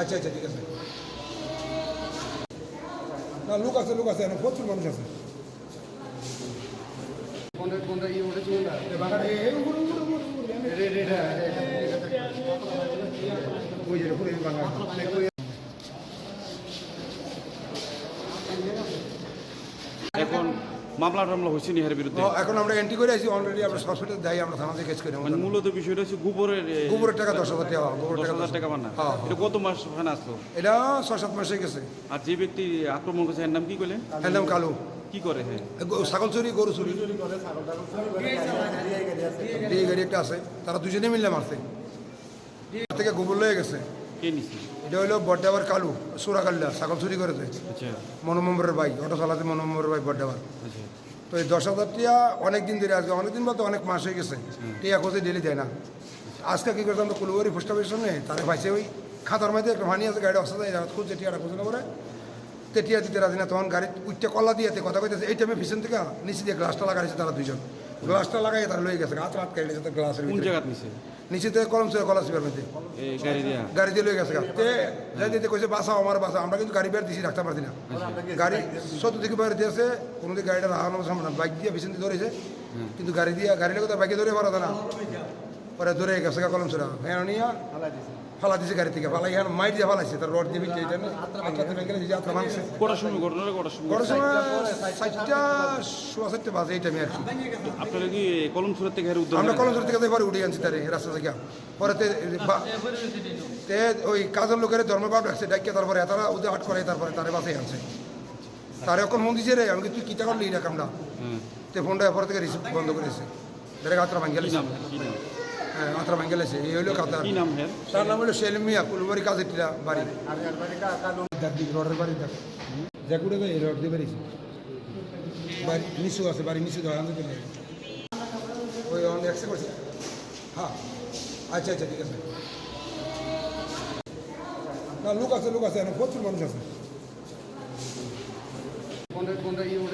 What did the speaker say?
আচ্ছা আচ্ছা ঠিক আছে। না লোক আছে লোক আছে প্রচুর মানুষ আছে। এখানে। হ্যাঁ মামলা টামলা হয়েছে নি এর বিরুদ্ধে? এখন আমরা এন্ট্রি করে আছি অলরেডি আমরা হসপিটাল যাই আমরা থানাতে কেস করি মানে মূলত বিষয়টা হচ্ছে গোবরের গোবরের টাকা দশ হাজার টাকা গোবরের দশ টাকা হাজার টাকা বানা হ্যাঁ, এটা কত মাস ওখানে আসলো? এটা ছয় সাত মাসে গেছে। আর যে ব্যক্তি আক্রমণ করেছে এর নাম কি করলেন এর নাম কালু। কি করে হ্যাঁ ছাগল চুরি গরু চুরি। গাড়ি একটা আছে তারা দুজনে মিললে মারছে। থেকে গোবর লয়ে গেছে। কে নিছে? এটা হলো বড্ডাবার কালু সুরাকাল্লা ছাগল চুরি করেছে। আচ্ছা। মনোমম্বরের ভাই অটো চালাতে মনোমম্বরের ভাই বড্ডাবার আচ্ছা। তো এই দশ হাজার টিয়া অনেক দিন ধরে আজকে অনেক দিন বলতে অনেক মাস হয়ে গেছে। টিয়া খোঁজে ডেলি দেয় না। আজকে কী করতাম তো কুলুবারি পোস্ট অফিসের সামনে তাদের ভাইসে ওই খাতার মধ্যে একটা ভানি আছে গাড়ি অবস্থা যায় খুঁজছে টিয়াটা খুঁজে না করে তে টিয়া দিতে রাজি না তখন গাড়ি উঠতে কলা দিয়ে কথা কইতেছে এই টাইমে পিছন থেকে নিচে দিয়ে গ্লাসটা লাগাইছে তারা দুইজন। গ্লাসটা লাগাই তারা লয়ে গেছে হাত হাত কেটে গেছে গ্লাসের নিচে থেকে কলম ছিল কলা সিবার মধ্যে। গাড়ি দিয়ে? লয়ে গেছে গা। তে যাই দিতে কইছে বাসাও আমার বাসা আমরা কিন্তু গাড়ি বের দিছি রাখতে পারছি না। গাড়ি সত্য থেকে বের দিয়েছে কোনো দিকে গাড়িটা রাখানো সামনে বাইক দিয়ে পিছন দিয়ে ধরেছে। কিন্তু গাড়ি দিয়ে গাড়ি লোক বাইকে ধরে পারা না। পরে ধরে গেছে কলম ছিল হ্যাঁ নিয়ে ফালা দিছে গাড়ি থেকে ফালাই হ্যাঁ মাইট দিয়ে ফালাইছে তার রড দিয়ে বিচ্ছে এটা আটটাতে ভেঙে গেছে যাত্রা মানছে কটার সময় ঘটনাটা কটার সময়? বড় সময় চারটা সোয়া চারটে বাজে এই টাইমে আর কি। আপনারা কি কলম সুরাত থেকে হের উদ্ধার আমরা? কলম থেকে পরে উঠে আনছি তারে রাস্তা থেকে। পরে তে ওই কাজের লোকের ধর্মবাব রাখছে ডাকিয়ে তারপরে তারা ওদের আট করে তারপরে তারে বাসায় আনছে। তারে এখন মন দিছে রে আমি কি তুই কিতা করলি কামটা হ্যাঁ তে ফোনটা পরে থেকে রিসিভ বন্ধ করেছে ডাইরেক্ট আত্রা ভাঙ্গে নাম হ্যাঁ আত্রা ভাঙ্গে লেছে এই নাম হ্যাঁ তার নাম হলো সেলিম মিয়া কুলবাড়ি কাজের টিলা বাড়ি রডের বাড়ি। দেখ জ্যাকুড়ে এই রড দিয়ে বেরিয়েছে। বাড়ি নিচু আছে বাড়ি নিচু ধরা আনতে পেলে ওই অন একসে করছে। হ্যাঁ। আচ্ছা আচ্ছা ঠিক আছে। না লোক আছে লোক আছে প্রচুর মানুষ আছে। কোনটা কোনটা কোনটা